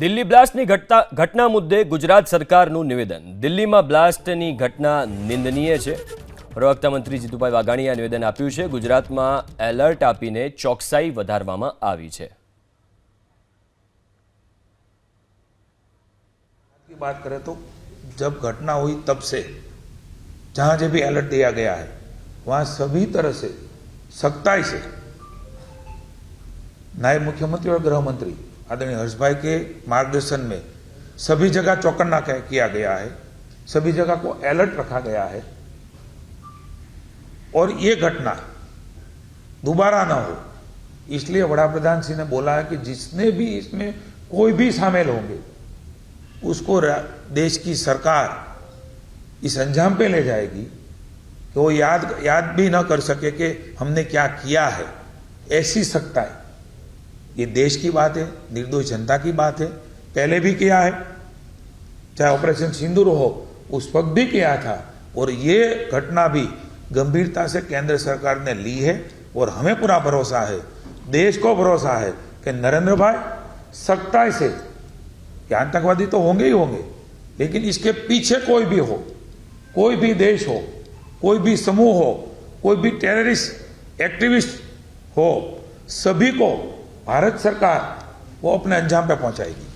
દિલ્હી બ્લાસ્ટની ઘટના ઘટના મુદ્દે ગુજરાત સરકારનું નિવેદન દિલ્હીમાં બ્લાસ્ટની ઘટના નિંદનીય છે પ્રવક્તા મંત્રી જીતુભાઈ વાઘાણીએ આ નિવેદન આપ્યું છે ગુજરાતમાં એલર્ટ આપીને ચોકસાઈ વધારવામાં આવી છે की बात करें तो जब घटना हुई तब से जहां जब भी अलर्ट दिया गया है वहां सभी तरह से सख्ताई से नायब मुख्यमंत्री और गृह मंत्री आदरणीय हर्ष भाई के मार्गदर्शन में सभी जगह चौकन्ना किया गया है। सभी जगह को अलर्ट रखा गया है। और ये घटना दोबारा ना हो। इसलिए वड़ा प्रधान सिंह ने बोला है कि जिसने भी इसमें कोई भी शामिल होंगे, उसको देश की सरकार इस अंजाम पे ले जाएगी कि वो याद याद भी ना कर सके कि हमने क्या किया है। ऐसी सख्ताई ये देश की बात है, निर्दोष जनता की बात है, पहले भी किया है। चाहे ऑपरेशन सिंदूर हो, उस वक्त भी किया था। और ये घटना भी गंभीरता से केंद्र सरकार ने ली है और हमें पूरा भरोसा है, देश को भरोसा है कि नरेंद्र भाई सख्ताई से आतंकवादी तो होंगे ही होंगे, लेकिन इसके पीछे कोई भी हो, कोई भी देश हो, कोई भी समूह हो, कोई भी टेररिस्ट एक्टिविस्ट हो, सभी को भारत सरकार वो अपने अंजाम पे पहुंचाएगी।